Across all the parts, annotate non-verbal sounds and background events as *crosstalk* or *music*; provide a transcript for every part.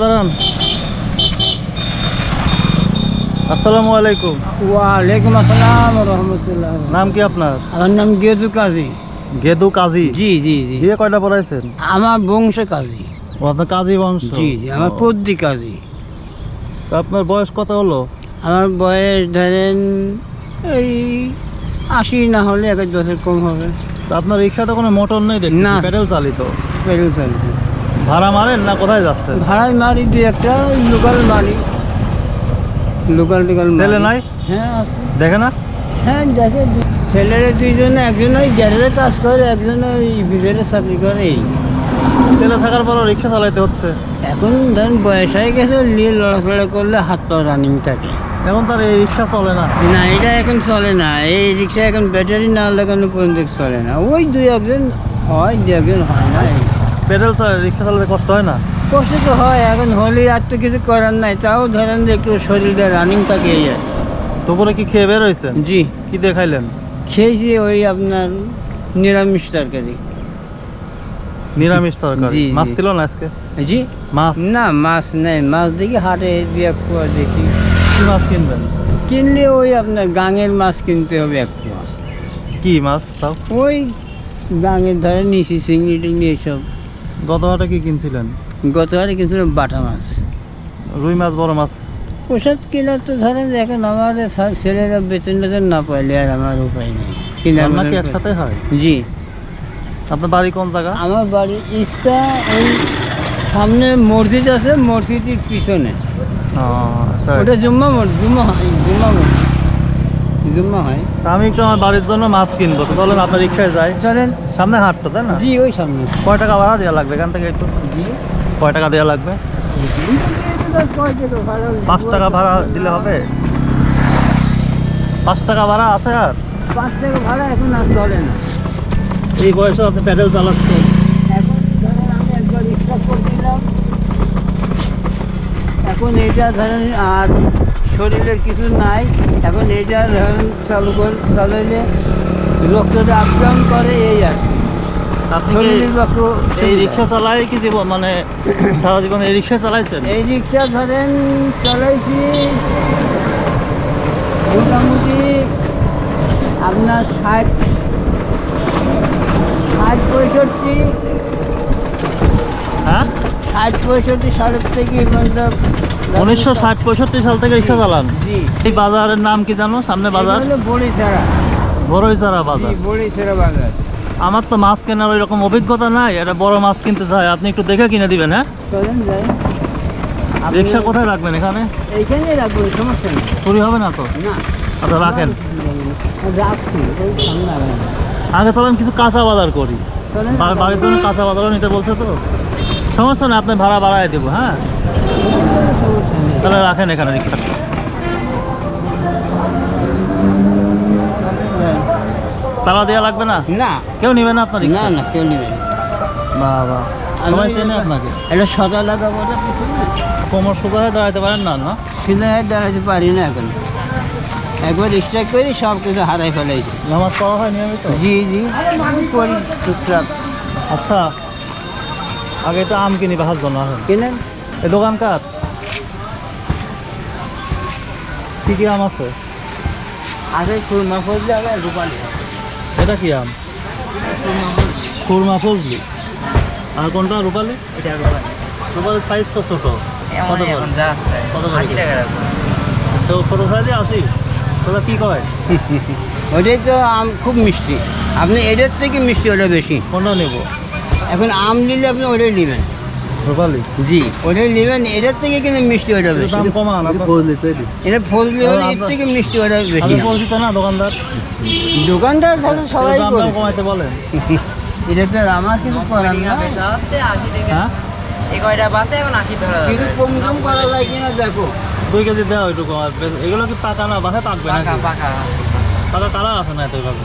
দাঁড়ান। আসসালামু আলাইকুম। ওয়ালাইকুম আসসালাম রহমতুল্লাহ নাম কি আপনার? আমার নাম গেদু কাজী। গেদু কাজী? জি জি জি। বিয়ে কয়টা পড়াইছেন? আমার বংশ কাজী। ও আপনার কাজী বংশ? জি জি আমার পদ্দি কাজী। তো আপনার বয়স কত হলো? আমার বয়স ধরেন এই আশি না হলে এক বছর কম হবে। তো আপনার রিক্সাতে কোনো মোটর নেই দেখছি না। প্যাডেল চালিত। পেরু চলছে ভাড়া মারেন না কোথায় যাচ্ছেন? ভাড়ায় মারি দুই একটা লোকাল মারি। লোকাল টোকাল ছেলে নাই? হ্যাঁ আছে। দেখে না? হ্যাঁ দেখে। দু- ছেলেরা দুইজনে একজন ওই গ্যারেজে কাজ করে একজন ওই ভিতরে চাকরি করে। এই ছেলে থাকার পরও রিক্সা চালাইতে হচ্ছে। এখন ধরেন বয়স হয়ে গেছে নিয়ে লড়াচড়া করলে হাত পা রানিং থাকে। এখন তার এই রিক্সা চলে না? না এটা এখন চলে না। এই রিক্সা এখন ব্যাটারি না লাগানো পর্যন্ত চলে না। ওই দুই একজন হয় দুই একজন হয় না। চালায় রিক্সা চালাতে কষ্ট হয় না? কষ্ট তো হয় এখন হলে আর তো কিছু করার নাই। তাও ধরেন যে একটু শরীরটা রানিং থাকে এই আর। দুপুরে কি খেয়ে বের হয়েছেন? জি। কি দিয়ে খাইলেন খেয়েছি ওই আপনার নিরামিষ তরকারি। নিরামিষ তরকারি। মাছ ছিল না আজকে? জি। মাছ? না মাছ নেই। মাছ দেখি হাটে দিয়ে দেখি। কি মাছ কিনবেন? কিনলে ওই আপনার গাঙের মাছ কিনতে হবে এক পোয়া কি মাছ তাও? ওই গাঙের ধরে নিশি চিংড়ি টিংড়ি এসব। গত হাটে কি কিনছিলেন? গতবারে কিনছিলাম বাটা মাছ। রুই মাছ বড় মাছ। ওসব কিনা তো ধরেন এখন আমার ছেলেরা বেতন টেতন না পাইলে আর আমার উপায় নেই। কিনা রান্না কি একসাথে হয়? জি। আপনার বাড়ি কোন জায়গা? আমার বাড়ি ইস্টা ওই সামনে মসজিদ আছে মসজিদের পিছনে। ওটা জুম্মা মসজিদ জুম্মা জুম্মা মসজিদ। জুম্মা হয়? তা আমি একটু আমার বাড়ির জন্য মাছ কিনবো। তো চলেন আপনার রিক্সায় যাই। চলেন। সামনে হাটটা তাই না? জি ওই সামনে। কয় টাকা ভাড়া দেওয়া লাগবে এখান থেকে একটু? জি। কয় টাকা দেওয়া লাগবে? পাঁচ টাকা ভাড়া দিলে হবে? পাঁচ টাকা ভাড়া আছে আর? পাঁচ টাকা ভাড়া এখন আর চলে না। এই বয়সে আপনি প্যাডেল চালাচ্ছেন। এখন আমি একবার রিক্সা করছিলাম এখন এটা ধরেন আর শরীরের কিছু নাই। এখন এটা ধরেন চালু করে চালাইলে রক্তটা ডাউন করে এই আর এই রিক্সা চালাই কি জীবন? মানে সারা জীবন এই রিক্সা চালাইছেন? এই রিক্সা ধরেন চালাইছি। মোটামুটি আপনার ষাট ষাট পঁয়ষট্টি। হ্যাঁ? ষাট পঁয়ষট্টি সালের থেকে পর্যন্ত উনিশশো ষাট পঁয়ষট্টি সাল থেকে রিক্সা চালান। জি। এই বাজারের নাম কি জানো? সামনে বাজার? বড়ইচারা বাজার। বাজার। আমার তো মাছ কেনার ওই রকম অভিজ্ঞতা নাই এটা বড় মাছ কিনতে চাই আপনি একটু দেখে কিনে দিবেন হ্যাঁ? রিক্সা কোথায় রাখবেন এখানে? এইখানে রাখব সমস্যা নেই। চুরি হবে না তো? আচ্ছা রাখেন। আগে চলেন কিছু কাঁচা বাজার করি। বাড়ির জন্য কাঁচা বাজারও নিতে বলছে তো? সমস্যা না আপনি ভাড়া বাড়ায় দেবো হ্যাঁ। তাহলে রাখেন এখানে রিক্সা তালা দেওয়া লাগবে না? না। কেউ নিবে না আপনার না না কেউ নেবে না। সবাই চেনে আপনাকে। এটা সদা কোমর হয়ে দাঁড়াতে পারেন না না? সিধা হয়ে দাঁড়াতে পারি না এখন। একবার স্ট্রাইক করি সব কিছু হারাই ফেলাইছি। নামাজ পড়া হয় নিয়মিত? জি জি। করি টুকটাক। আচ্ছা আগে তো আম কিনি বাহার জন্য কেনেন? এই দোকান কার? কি কি আম আছে? আগে সুরমা ফজলে আর রূপালি। এটা কি আম? খুরমা ফজলি। আর কোনটা রূপালি? এটা রূপালি। রূপালি সাইজ তো ছোট। কত কত? আশি টাকা রাখব ছোট সাইজে আসি তোরা কি কয়? *laughs* ওটাই তো আম খুব মিষ্টি। আপনি এদের থেকে মিষ্টি ওটা বেশি। কোনটা নেব? এখন আম নিলে আপনি ওটাই নেবেন। রূপালি জি। ওটাই নেবেন এদের থেকে কিন্তু মিষ্টি ওটা বেশি। দাম কমান ফজলি তৈরি এটা ফজলি হলে এর থেকে মিষ্টি ওটা বেশি। আপনি পরিচিত না দোকানদার। দোকানদার তাহলে সবাই একটু দাম দাম কমাইতে বলেন *laughs* এটা তো আমার কিছু করার না। হ্যাঁ? এই কয়টা বাসে এখন আশি ধরা। কিছু কম কম করা যায় কিনা দেখো। দুই কেজি দেওয়া একটু কম। এগুলো কি পাকা না বাসায় পাকবে না পাকা। পাকা কালার আছে না এত এভাবে?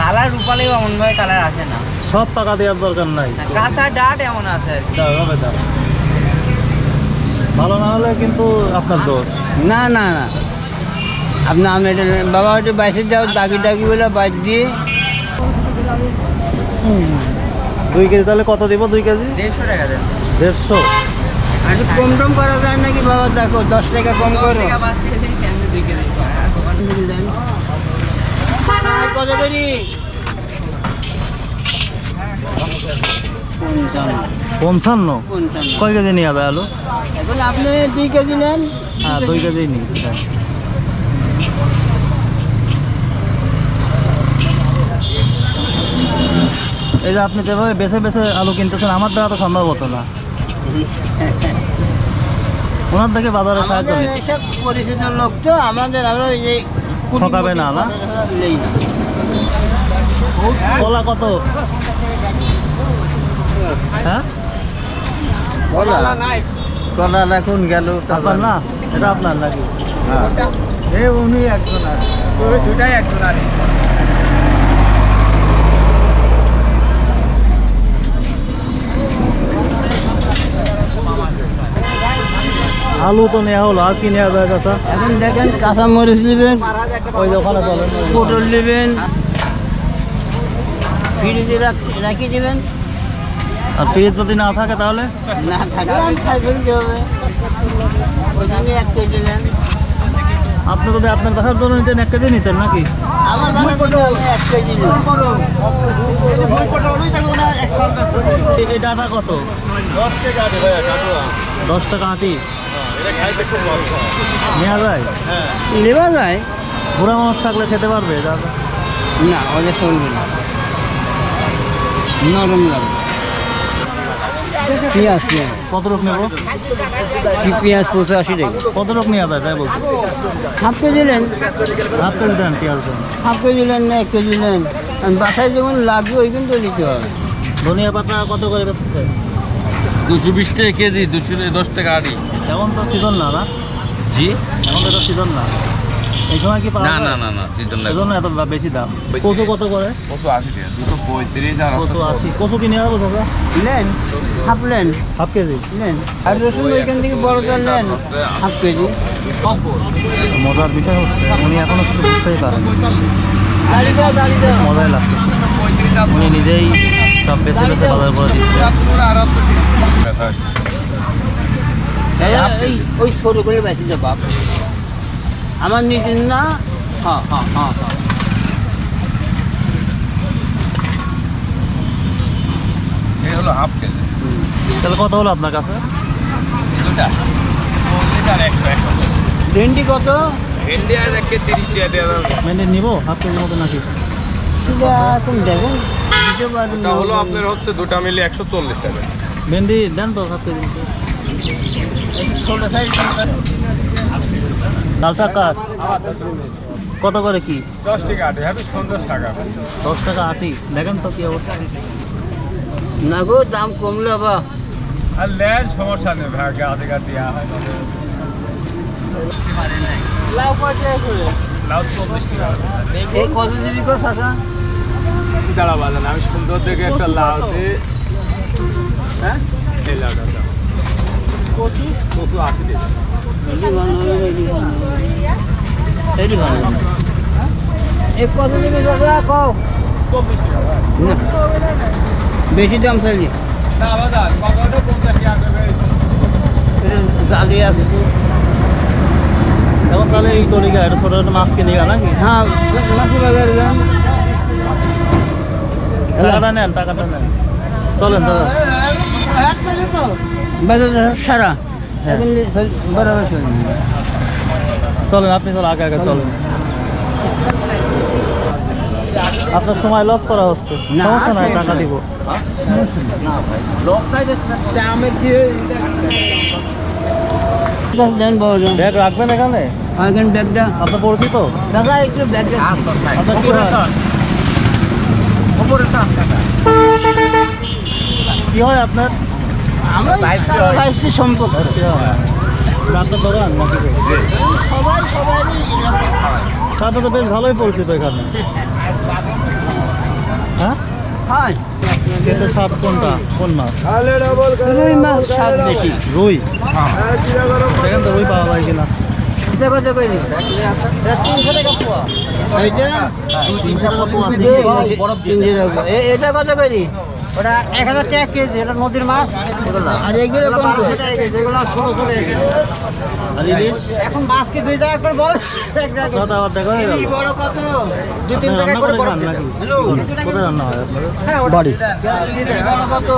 কালার রূপালে এমন ভাবে কালার আসে না। সব টাকা দেওয়ার দরকার নাই। কাঁচা ডাট এমন আছে। দাও এভাবে দাও। ভালো না হলে কিন্তু আপনার দোষ। না না না। আপনি আমি এটা বাবা একটু বাইসে যাও দাগি দাগি বলে বাইক দিয়ে। দুই কেজি তাহলে কত দিব দুই কেজি? দেড়শো টাকা দেন। দেড়শো। আর একটু কম টম করা যায় নাকি? বাবা দেখো দশ টাকা কম করো। টাকা বাদ দিয়ে দিই, কেমনে দুই কেজি করে? আর তোমার আর কত করি পঞ্চান্ন। কয় কেজি নিয়ে যায় আলু? এখন আপনি দুই কেজি নেন। হ্যাঁ দুই কেজি নিই এই যে আপনি যেভাবে বেছে বেছে আলু কিনতেছেন আমার দ্বারা তো সম্ভব হতো না। ওনার থেকে বাজারে সাহায্য পরিচিত লোক তো আমাদের আমরা এই ঠকাবে না, না? কলা কত? হ্যাঁ? কলা রাখুন গেল? আপনার না? এটা আপনার নাকি? এ উনি একজন আর। দুটাই একজন আর। আলু তো নেওয়া হলো আর কি নেওয়া যায় চাচা এখন দেখেন কাঁচা মরিচ নেবেন ওই ওখানে চলেন পটল নেবেন ফ্রিজে রাখ- দেবেন। আর ফ্রিজ যদি না থাকে তাহলে? না থাকলে খাই ফেলতে হবে। ওই এক কেজি নেন। আপনি যদি আপনার বাসার জন্য নিতেন এক কেজি নিতেন নাকি? আমার আমি এক কেজি এই- ডাটা কত? দশ টাকা আটি। নেওয়া যায়? নেওয়া যায়। বুড়া মানুষ থাকলে খেতে পারবে ডাটা না ওদের চলবে না নরম লাগবে পেঁয়াজ নেব কত রোগ নেব? কি পেঁয়াজ পঁচাশি টাকা? কত রোগ নেওয়া যায়? তাই বলছি। হাফ কেজি নেন। হাফ কেজি দেন পেঁয়াজ দেন। হাফ কেজি নেন না এক কেজি নেন। বাসায় যখন লাগবে ওই কিন্তু নিতে হবে। ধনিয়া পাতা কত করে বেচতেছে? দুশো বিশ টাকা কেজি দুশো দশ টাকা আড়ি। এখন তো সিজন না না? জি। এখন তো সিজন না। এই সময় কি পাওয়া না না না না সিজন এত বেশি দাম। কচু কত করে? টাকা। আর কচু আশি। কচু কিনে যাব দাদা নেন হাফ নেন। Half KG? নেন। আর রসুন ওইখান থেকে নেন হাফ কেজি। মজার বিষয় হচ্ছে উনি এখনও কিছু বুঝতেই পারেন। মজাই লাগতেছে। উনি নিজেই সব বেছে বেছে বাজার করে দিচ্ছে। দাদা, ওই ছোট করে দাও বাপ। আমার নিজের না? হ্যাঁ হ্যাঁ হ্যাঁ হ্যাঁ এই হলো হাফ কেজি। তাহলে কত হলো আপনার কাছে? দুটা। একশো একশো ভেন্ডি কত? ভেন্ডি আর একে তিরিশ টাকা দেওয়া মেনটেন নিবো? হাফ কেজির মতো নাকি? এখন দেখেন এটা হলো আপনার হচ্ছে দুটা মিলে একশো চল্লিশ টাকা। ভেন্ডি দেন তো হাফ কেজি সাইজ। লাল শাক কত করে কি? দশ টাকা আটে হ্যাঁ সন্দেশ টাকা। দশ টাকা আটি দেখেন তো কি অবস্থা। না গো দাম কমলে বা আর লেন সমস্যা নেই ভাগে আধে গা দেওয়া হয় লাউ করে? লাউ চল্লিশ টাকা। এই কত দিবি গো চাচা? দাঁড়া বাজান আমি সুন্দর দেখে একটা লাউ দিয়ে হ্যাঁ? এই লাউটা। কচু? কচু আশি টাকা। বেশি দাম চাইলি? জালি আছে এখন তাহলে এই তরিকা ছোটো মাছ কিনে গা নাকি? হ্যাঁ মাসি বাজারে যান। টাকাটা নেন টাকাটা নেন। চলেন দাদা বাজার সারা। বরাবর চলেন আপনি চলেন আগে আগে চলেন। আপনার সময় লস করা হচ্ছে। না, সমস্যা নাই টাকা দিব। ব্যাগ রাখবেন এখানে? এখন ব্যাগটা। আপনার পরিচিত? দাদা একটু ব্যাগটা আপনার কি হয় আপনার? আমার বাইশটি সবাই। সবারই তাতে তো বেশ ভালোই পরিচিত এখানে। হ্যাঁ? হয়। খেতে স্বাদ কোনটা? কোন মাছ? রুই মাছ স্বাদ বেশি রুই। দেখেন তো রুই পাওয়া যায় কিনা। এটা কত করে? ওটা এক হাজার টাকা কেজি এটা নদীর মাছ। আর এইগুলো এখন মাছ কি দুই জায়গা করে বল? এক হয়ে বড় কত? দুই তিন করে বড় কোথায় রান্না হয় আপনাদের? বাড়ি। বড় কত?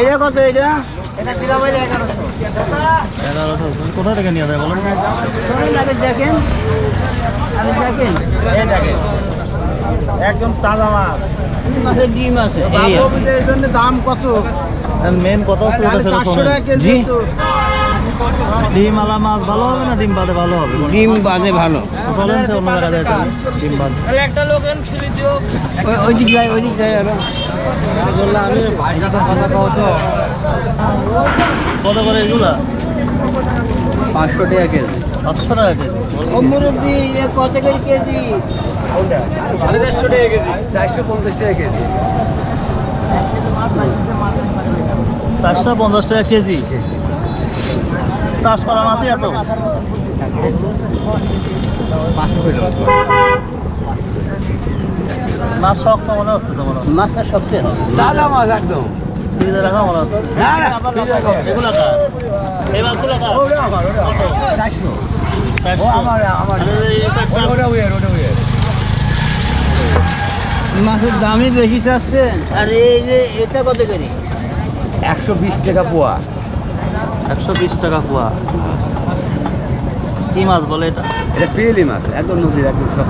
এটা কত এটা? এটা দিলাম এগারোশো। এগারোশো। কোথা থেকে নিয়ে যায় বলেন দেখেন। দেখেন। এই দেখেন। একদম তাজা মাছ। মাছের ডিম আছে এই জন্য দাম কত? মেন চারশো টাকা কেজি ডিম আলা মাছ ভালো হবে না? ডিম বাদে ভালো হবে? ডিম বাজে ভালো। চলেন সে অন্য জায়গায় যাই ডিম বাদ। ওই দিক যায় ওই দিক যায় আরও। আমি কথা কও তো। কত করে এগুলা? পাঁচশো টাকা কেজি। পাঁচশো টাকা কেজি। এ কত করে কেজি? সাড়ে চারশো টাকা কেজি। চারশো পঞ্চাশ টাকা কেজি। চারশো পঞ্চাশ টাকা কেজি? চাষ করা মাছই এত মাছ শক্ত মনে হচ্ছে তো মনে হচ্ছে। মাছটা সবচেয়ে হবে মাছ একদম। ফ্রিজে রাখা মনে হচ্ছে। না না ফ্রিজে রাখা। এগুলা কার? এই মাছগুলো কার? ওটা আমার ওটা আমার। চারশো। মাছের দামই বেশি চাচ্ছে। আর এই যে এটা কত করে? একশো বিশ টাকা পোয়া। একশো বিশ টাকা পোয়া। কি মাছ বলে এটা? এটা পেয়েলি মাছ একদম নদীর একদম সব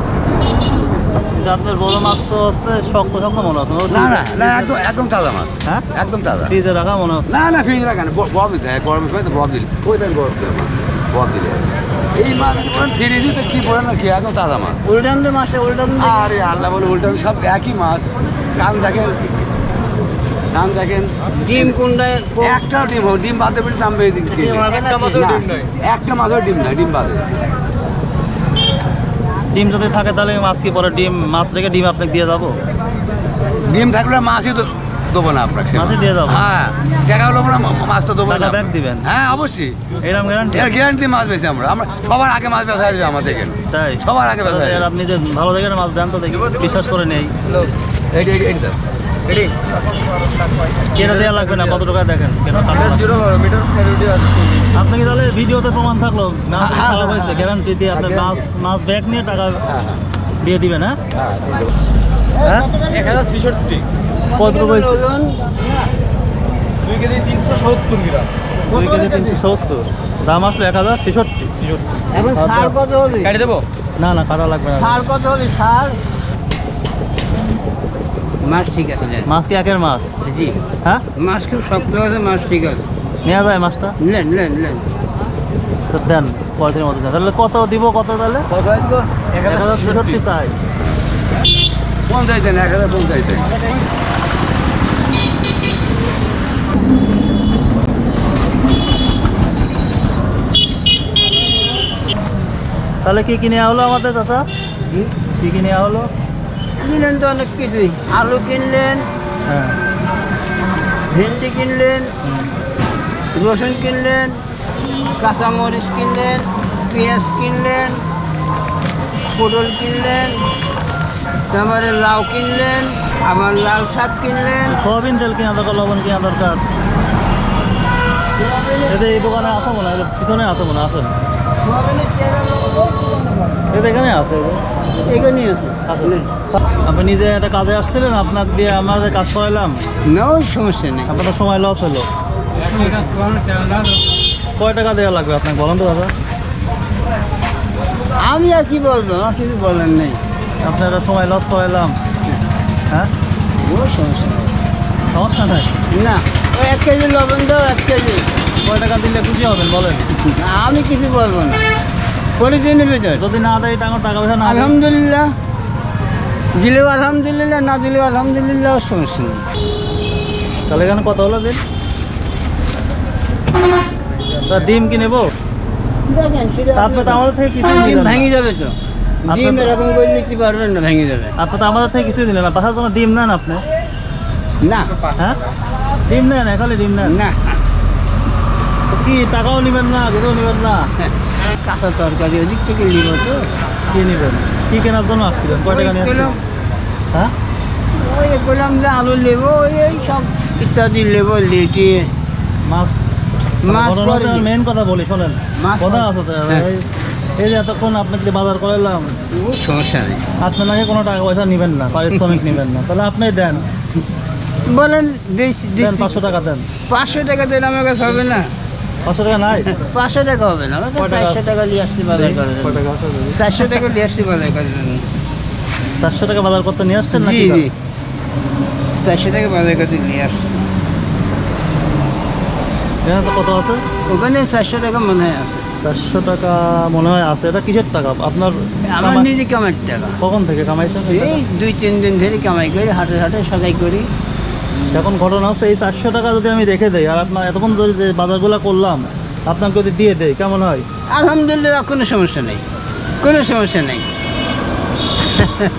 আপনার বড় মাছ তো হচ্ছে শক্ত শক্ত মনে হচ্ছে না? না না একদম একদম তাজা মাছ। হ্যাঁ? একদম তাজা। ফ্রিজে রাখা মনে হচ্ছে? না না ফ্রিজ রাখা না বরফ দিতে হয় গরমের সময় তো বরফ দিলে। ওই টাইম বরফ দিলে বরফ দিলে। এই মাছ যদি বলেন ফ্রিজে তো কী পড়ে না কি একদম তাজা মাছ উল্টান তো মাছটা উল্টান আরে আল্লাহ বলে উল্টা সব একই মাছ কান দেখেন কান দেখেন। ডিম কোনটায় একটা ডিম হোক ডিম বাদে বলে দাম বেশি দিন একটা মাছের ডিম নাই। ডিম বাদে। ডিম যদি থাকে তাহলে মাছ কি পরে? ডিম মাছ রেখে ডিম আপনাকে দিয়ে যাব? ডিম থাকলে মাছই তো দেবো না আপনাকে দিয়ে যাব? হ্যাঁ টাকা হলো না মা- মাছ তো দেবো টাকা না। দিবেন? হ্যাঁ অবশ্যই। এরকম গ্যারান্টি গ্যারান্টি মাছ বেশি আমরা। আমরা সবার আগে মাছ বেচা যাবে আমাদের এখানে। তাই? সবার আগে বেচা আর আপনি যে ভালো দেখে মাছ দেন তো দেখি। বিশ্বাস করে নেই। এটি এটি এটি এটি দেওয়া লাগবে না কত টাকা দেখেন? কেটে আপনি কি তাহলে ভিডিওতে প্রমাণ থাকল? মাছ হ্যাঁ, খারাপ হ্যাঁ, হয়েছে গ্যারান্টি দিয়ে আপনার হ্যাঁ, মাছ মাছ ব্যাগ নিয়ে টাকা হ্যাঁ হ্যাঁ। দিয়ে দিবেন হ্যাঁ? হ্যাঁ হ্যাঁ? এক হাজার ছেষট্টি। কত হয়েছে দুই কেজি তিনশো সত্তর গ্রাম। দুই কেজি তিনশো সত্তর। দাম আসলো এক হাজার ছেষট্টি। এখন সার কত হবে? কাটি দেবো? না না কাটা লাগবে না। সার কত হবে সার? মাছ ঠিক আছে মাছ কি একের মাছ? জি। হ্যাঁ? মাছ খুব শক্ত আছে মাছ ঠিক আছে। নেওয়া যায় মাছটা? নেন নেন নেন। তো দেন পয়সার মতো দেন। তাহলে কত দিব কত তাহলে? এক হাজার ছেষট্টি। চাই। পঞ্চাশ দেন এক হাজার পঞ্চাশ দেন। তাহলে কি কি নেওয়া হলো আমাদের চাষা কি কি নেওয়া হলো কিনলেন তো অনেক কিছুই। আলু কিনলেন হ্যাঁ। ভেন্ডি কিনলেন রসুন কিনলেন কাঁচামরিচ কিনলেন পেঁয়াজ কিনলেন পটল কিনলেন তারপরে লাউ কিনলেন আবার লাল শাক কিনলেন। সয়াবিন তেল কেনা দরকার লবণ কেনা দরকার। এই দোকানে আছে মনে হয় পিছনে আছে মনে আসেন এটা এখানে আছে। এখানেই আছে। আসলে আপনি নিজে একটা কাজে আসছিলেন আপনাকে দিয়ে আমরা কাজ করাইলাম? না সমস্যা নেই। আপনার সময় লস হলো। কয় টাকা দেওয়া লাগবে আপনাকে? বলেন তো দাদা। আমি আর কি বলব? আমার কিছু বলার নেই। আপনার সময় লস করাইলাম। হ্যাঁ? ও সমস্যা সমস্যা নাই? না ওই এক কেজি লবণ দাও এক কেজি। কয় টাকা দিলে খুশি হবেন? বলেন। আমি কিছু বলব না। যদি না দেয় টাকা টাকা পয়সা না আলহামদুলিল্লাহ। দিলেও আলহামদুলিল্লাহ না দিলেও আলহামদুলিল্লাহ সমস্যা নেই। তাহলে এখানে কত হলো তা ডিম কি নেব? আপনি তো আমাদের থেকে কিছুই ডিম ভেঙে যাবে তো। ডিম এরকম করে নিতে পারবেন না ভেঙে যাবে। আপনি তো আমাদের থেকে দিলেন না। ডিম নেন আপনি। না। হ্যাঁ? ডিম নেন খালি ডিম নেন। না। কি টাকাও নেবেন না কিছুও নেবেন না? কাঁচা তরকারি ওদিক থেকে নিব তো কি নেবেন কি কেনার জন্য আসছিলেন? কয় টাকা নিয়ে ওই? হ্যাঁ? ওই বললাম যে আলু ওই এই সব ইত্যাদি লেবো লিটি। মাছ মাছ মেন কথা বলি শোনেন। কথা আছে তো হ্যাঁ। এই- যে এতক্ষণ আপনাকে বাজার করালাম সমস্যা নেই। আপনি নাকি কোনো টাকা পয়সা নেবেন না পারিশ্রমিক *laughs* নেবেন না। তাহলে আপনি দেন। বলেন পাঁচশো টাকা দেন। পাঁচশো টাকা দিলে আমার কাছে হবে না? পাঁচশো টাকা নাই? পাঁচশো টাকা হবে না? চারশো টাকা নিয়ে আসছি বাজার করার জন্য? চারশো টাকা নিয়ে আসছি বাজার করার জন্য। চারশো টাকা বাজার করতে নিয়ে আসছেন জি জি। চারশো টাকা বাজার করতে নিয়ে আসছি। কত আছে? ওখানে চারশো টাকা মনে হয় আছে। চারশো টাকা মনে হয় আছে। এটা কিসের টাকা? আপনার আমার নিজে কামার টাকা। কখন থেকে কামাইছেন? এই দুই তিন দিন ধরে কামাই করি হাটে হাটে সদাই করি। এখন ঘটনা হচ্ছে এই চারশো টাকা যদি আমি রেখে দেই আর আপনার এতক্ষণ যদি যে বাজারগুলো করলাম আপনাকে যদি দিয়ে দেয় কেমন হয়? আলহামদুলিল্লাহ কোনো সমস্যা নেই। কোনো সমস্যা নেই।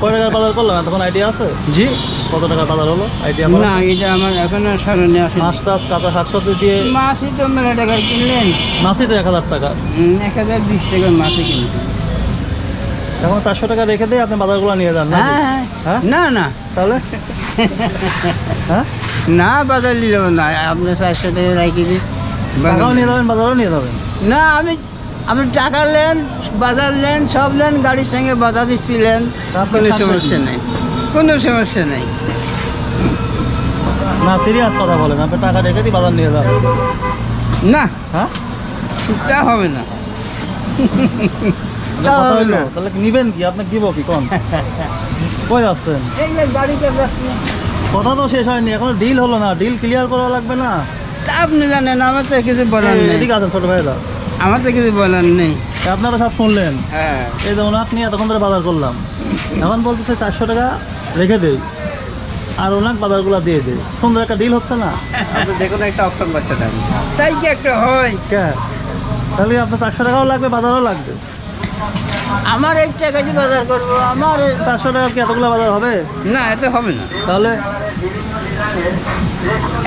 কয় টাকার বাজার করলাম? এতক্ষণ আইডিয়া আছে? জি। কত টাকার বাজার হলো? আইডিয়া না এটা আমার এখন স্মরণে আসে মাছ টাছ কাঁচা শাকসবজি দিয়ে মাছই তো মেলা টাকার কিনলেন। মাছই তো এক হাজার টাকা এক হাজার বিশ টাকার মাছই কিনছি এখন চারশো টাকা রেখে দিয়ে আপনি বাজারগুলো নিয়ে যান? হ্যাঁ হ্যাঁ। হ্যাঁ? না না। তাহলে? হ্যাঁ? না বাজার নিয়ে যাব না। আপনার চারশো টাকা রাখি দিই টাকাও নিয়ে যাবেন বাজারও নিয়ে যাবেন? না আমি আপনি টাকা নেন বাজার নেন সব নেন গাড়ির সঙ্গে বাধা দিচ্ছিলেন কোনো সমস্যা নেই। কোনো সমস্যা নেই। না সিরিয়াস কথা বলেন আপনি টাকা রেখে দিয়ে বাজার নিয়ে যাবেন। না। হ্যাঁ? তা হবে না। কথা হইল তাহলে নিবেন কি? আপনি দিব কি? কোন? *laughs* কই যাচ্ছেন? কথা তো শেষ হয়নি এখন ডিল হলো না। ডিল ক্লিয়ার করা লাগবে না। আপনি জানেন আমার তো কিছু বলার নেই। এদিকে আছেন ছোট ভাইরা আমার তো কিছু বলার নেই। আপনারা সব শুনলেন? হ্যাঁ। এই যে ওনাক নিয়ে এতক্ষণ ধরে বাজার করলাম। এখন বলতেছে চারশো টাকা রেখে দেই। আর ওনাক বাজারগুলো দিয়ে দেই। সুন্দর একটা ডিল হচ্ছে না? যে কোনো একটা অপশন পারেন। তাই কি একটা হয়? তাহলে আপনার চারশো টাকাও লাগবে বাজারও লাগবে? আমার এক টাকা দিয়ে বাজার করব? আমার চারশো টাকা কি এতগুলো বাজার হবে? না এত হবে না। তাহলে?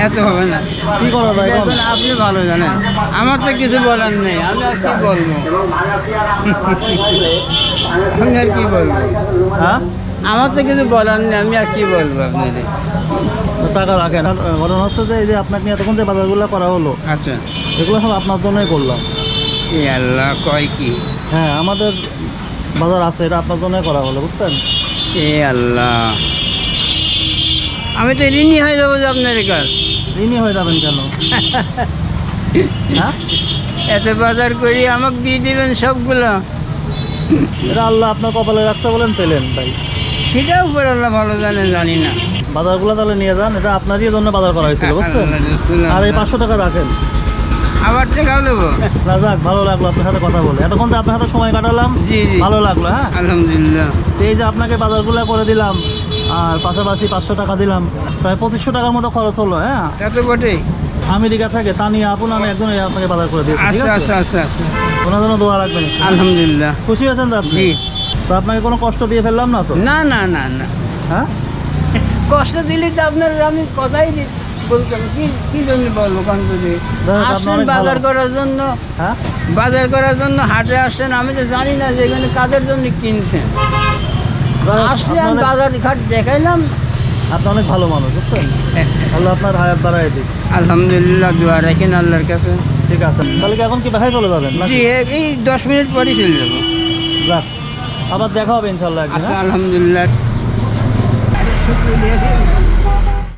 এত হবে না। কি করা যায় আপনি ভালো জানেন। আমার তো কিছু বলার নেই। আমি আর কি বলব? আমি আর কি বলব? হ্যাঁ? আমার তো কিছু বলার নেই। আমি আর কি বলব আপনাদের? টাকা রাখেন। ঘটনা হচ্ছে যে এই যে আপনাকে এতক্ষণ যে বাজারগুলো করা হলো আচ্ছা। এগুলো সব আপনার জন্যই করলাম। আল্লাহ কয় কি? হ্যাঁ আমাদের বাজার আছে এটা আপনার জন্যই করা হলো বুঝছেন? এ আল্লাহ। আমি তো ঋণী হয়ে যাব যে আপনার কাছ। ঋণই হয়ে যাবেন কেন? হ্যাঁ? এত বাজার করি আমাকে দিয়ে দিবেন সবগুলো। এটা আল্লাহ আপনার কপালে রাখছে বলেন পেলেন তাই। সেটাও উপর আল্লাহ ভালো জানে জানি না। বাজারগুলো তাহলে নিয়ে যান এটা আপনারই জন্য বাজার করা হয়েছিল বুঝছেন? আর এই পাঁচশো টাকা রাখেন। আবার টাকাও নেব। না ভালো লাগল আপনার সাথে কথা বলে। এতক্ষণ তো আপনার সাথে সময় কাটালাম। জি জি। ভালো লাগল হ্যাঁ? আলহামদুলিল্লাহ। এই যে আপনাকে বাজারগুলো করে দিলাম আর পাশাপাশি পাঁচশো টাকা দিলাম প্রায় পঁচিশশো টাকার মতো খরচ হলো হ্যাঁ? তা তো বটেই। আমেরিকা থেকে তানিয়া একজন আপনাকে বাজার করে দিয়েছি ঠিক আচ্ছা আছে? আচ্ছা আচ্ছা আচ্ছা। ওনার জন্য দোয়া রাখবেন। আলহামদুলিল্লাহ। খুশি হয়েছেন তো আপনি? জি। তো আপনাকে কোনো কষ্ট দিয়ে ফেললাম না তো? না না না না। হ্যাঁ? কষ্ট দিলে তো আপনার আমি কথাই দি- বলতাম কি কি জন্য বলব ভালো। বাজার করার জন্য হ্যাঁ? বাজার করার জন্য হাটে আসছেন আমি তো জানি না যে এখানে কাদের জন্য কিনছেন। যাক, আসলে আমি বাজার ঘাট দেখাইলাম। আপনি অনেক ভালো মানুষ বুঝছেন? আল্লাহ আপনার হায়াত বাড়াই দিক। আলহামদুলিল্লাহ দোয়া রাখেন আল্লাহর কাছে। ঠিক আছে। তাহলে এখন কি বাসায় চলে যাবেন? জি এই দশ মিনিট পরই চলে যাব। যাক আবার দেখা হবে ইনশাল্লাহ একদিন আচ্ছা হ্যাঁ? আলহামদুলিল্লাহ।